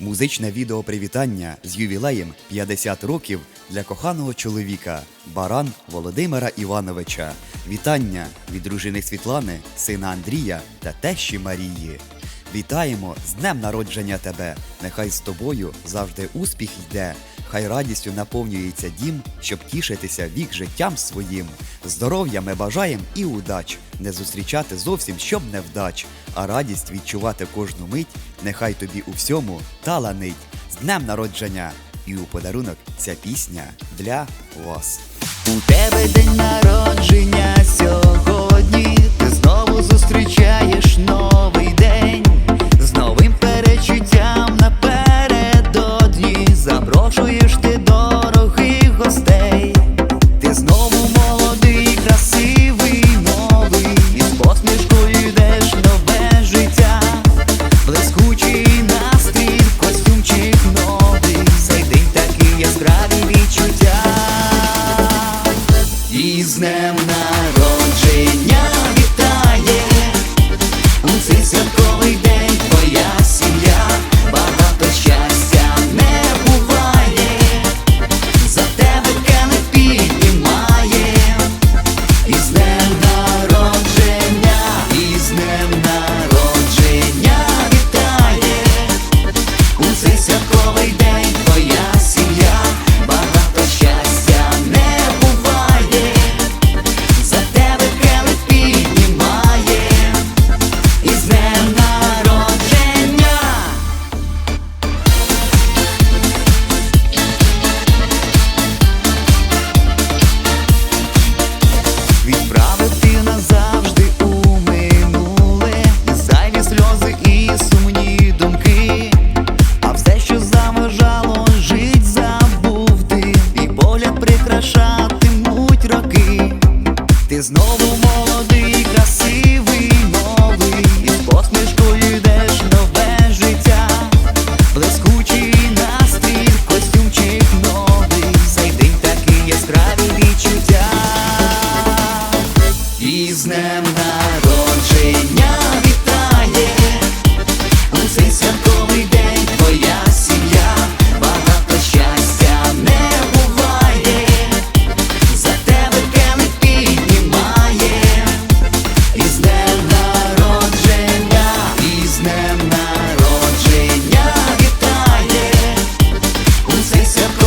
Музичне відео привітання з ювілеєм 50 років для коханого чоловіка Баран Володимира Івановича. Вітання від дружини Світлани, сина Андрія та тещі Марії. Вітаємо з днем народження тебе! Нехай з тобою завжди успіх йде. Хай радістю наповнюється дім, щоб тішитися вік життям своїм. Здоров'я ми бажаєм і удач, не зустрічати зовсім щоб невдач, а радість відчувати кожну мить, нехай тобі у всьому таланить. З днем народження! І у подарунок ця пісня для вас. У тебе день народження сьогодні, у молодих. молодий, красивий, новий, посмішкою йдеш нове життя, блискучий настрій, костюмчик новий, цей день такий яскраві відчуття. Веселися